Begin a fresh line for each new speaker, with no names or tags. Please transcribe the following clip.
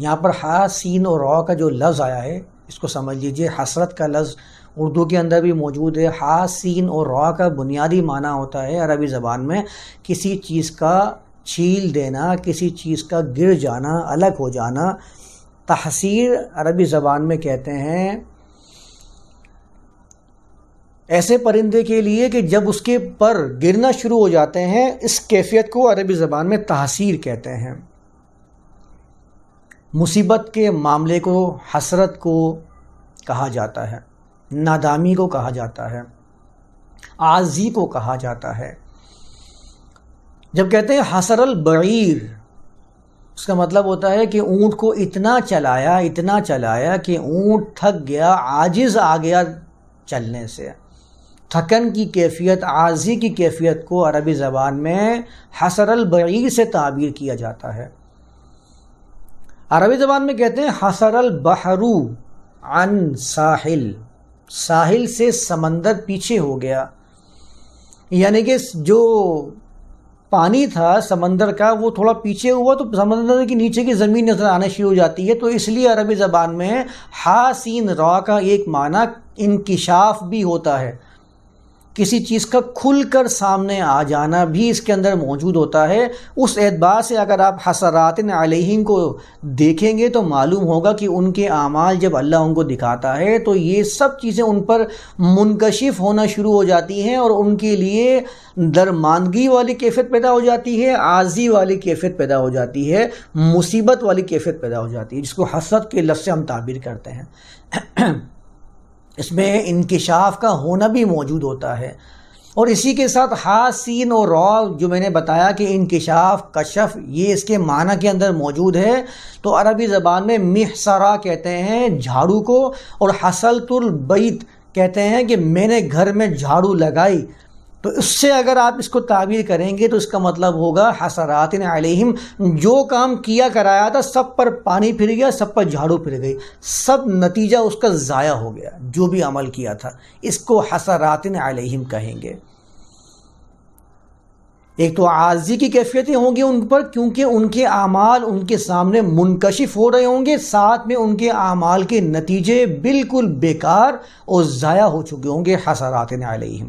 یہاں پر ہا، سین اور رو کا جو لفظ آیا ہے، اس کو سمجھ لیجیے، حسرت کا لفظ اردو کے اندر بھی موجود ہے۔ ہا، سین اور رو کا بنیادی معنی ہوتا ہے عربی زبان میں کسی چیز کا چھیل دینا، کسی چیز کا گر جانا، الگ ہو جانا۔ تحصیر عربی زبان میں کہتے ہیں، ایسے پرندے کے لیے کہ جب اس کے پر گرنا شروع ہو جاتے ہیں، اس کیفیت کو عربی زبان میں تحصیر کہتے ہیں۔ مصیبت کے معاملے کو حسرت کو کہا جاتا ہے، نادامی کو کہا جاتا ہے، عازی کو کہا جاتا ہے۔ جب کہتے ہیں حسر البعیر، اس کا مطلب ہوتا ہے کہ اونٹ کو اتنا چلایا اتنا چلایا کہ اونٹ تھک گیا، عاجز آ گیا چلنے سے۔ تھکن کی کیفیت عاضی کی کیفیت کو عربی زبان میں حسر البعیر سے تعبیر کیا جاتا ہے۔ عربی زبان میں کہتے ہیں حسر البحرو عن ساحل۔ ساحل سے سمندر پیچھے ہو گیا۔ یعنی کہ جو پانی تھا سمندر کا، وہ تھوڑا پیچھے ہوا تو سمندر کی نیچے کی زمین نظر آنے شروع ہو جاتی ہے۔ تو اس لیے عربی زبان میں حاسین را کا ایک معنی انکشاف بھی ہوتا ہے۔ کسی چیز کا کھل کر سامنے آ جانا بھی اس کے اندر موجود ہوتا ہے۔ اس اعتبار سے اگر آپ حسرات علیہم کو دیکھیں گے تو معلوم ہوگا کہ ان کے اعمال جب اللہ ان کو دکھاتا ہے تو یہ سب چیزیں ان پر منکشف ہونا شروع ہو جاتی ہیں اور ان کے لیے درماندگی والی کیفیت پیدا ہو جاتی ہے عاضی والی کیفیت پیدا ہو جاتی ہے، مصیبت والی کیفیت پیدا ہو جاتی ہے، جس کو حسرت کے لفظ سے ہم تعبیر کرتے ہیں۔ اس میں انکشاف کا ہونا بھی موجود ہوتا ہے۔ اور اسی کے ساتھ حاسین اور رو جو میں نے بتایا کہ انکشاف، کشف، یہ اس کے معنی کے اندر موجود ہے۔ تو عربی زبان میں محسرا کہتے ہیں جھاڑو کو، اور حسلت البیت کہتے ہیں کہ میں نے گھر میں جھاڑو لگائی۔ تو اس سے اگر آپ اس کو تعبیر کریں گے تو اس کا مطلب ہوگا حسرات علیہم، جو کام کیا کرایا تھا سب پر پانی پھر گیا، سب پر جھاڑو پھر گئی۔ سب نتیجہ اس کا ضائع ہو گیا، جو بھی عمل کیا تھا۔ اس کو حسرات علیہم کہیں گے۔ ایک تو عارضی کی کیفیتیں ہوں گی ان پر، کیونکہ ان کے اعمال ان کے سامنے منکشف ہو رہے ہوں گے۔ ساتھ میں ان کے اعمال کے نتیجے بالکل بیکار اور ضائع ہو چکے ہوں گے حسرات علیہم۔